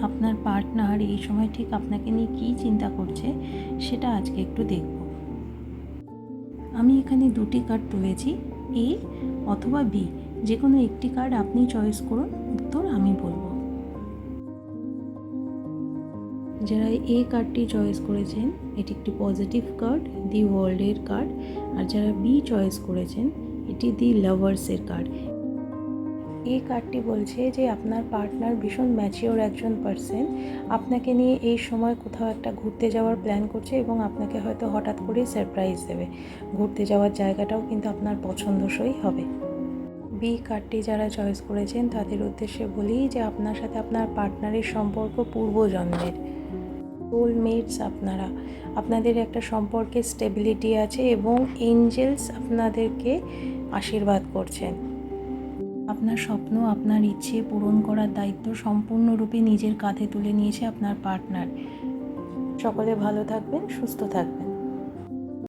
আপনার পার্টনার এই সময় ঠিক আপনাকে নিয়ে কী চিন্তা করছে, সেটা আজকে একটু দেখব। আমি এখানে দুটি কার্ড তুলেছি এ অথবা বি। যে কোনো একটি কার্ড আপনি চয়েস করুন, উত্তর আমি বলব। যারা এ কার্ডটি চয়েস করেছেন, এটি একটি পজিটিভ কার্ড দি ওয়ার্ল্ডের কার্ড আর যারা বি চয়েস করেছেন, এটি দি লাভার্সের কার্ড এই কার্ডটি বলছে যে আপনার পার্টনার ভীষণ ম্যাচিওর একজন পার্সন আপনাকে নিয়ে এই সময় কোথাও একটা ঘুরতে যাওয়ার প্ল্যান করছে এবং আপনাকে হয়তো হঠাৎ করেই সারপ্রাইজ দেবে। ঘুরতে যাওয়ার জায়গাটাও কিন্তু আপনার পছন্দসই হবে। বি কার্ডটি যারা চয়েস করেছেন, তাদের উদ্দেশ্যে বলি যে আপনার সাথে আপনার পার্টনারের সম্পর্ক পূর্বজন্মের। সোলমেটস আপনারা। আপনাদের একটা সম্পর্কে স্টেবিলিটি আছে এবং এঞ্জেলস আপনাদেরকে আশীর্বাদ করছেন। আপনার স্বপ্ন, আপনার ইচ্ছে পূরণ করার দায়িত্ব সম্পূর্ণরূপে নিজের কাঁধে তুলে নিয়েছে আপনার পার্টনার। সকলে ভালো থাকবেন, সুস্থ থাকবেন।